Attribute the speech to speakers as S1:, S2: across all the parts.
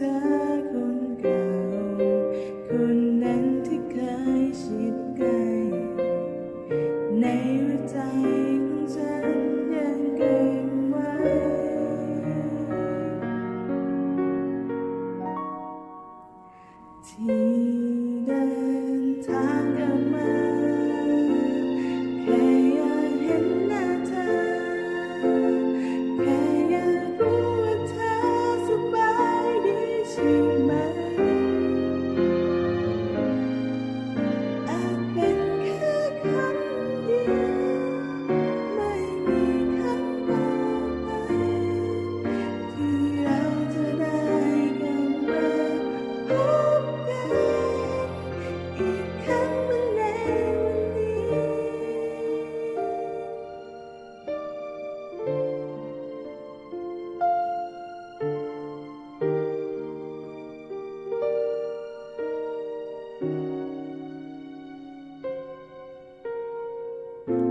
S1: เธอคนเก่า คนนั้นที่เคยชิดใกล้ในหัวใจของฉันยังเก็บไว้ ที่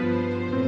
S1: Música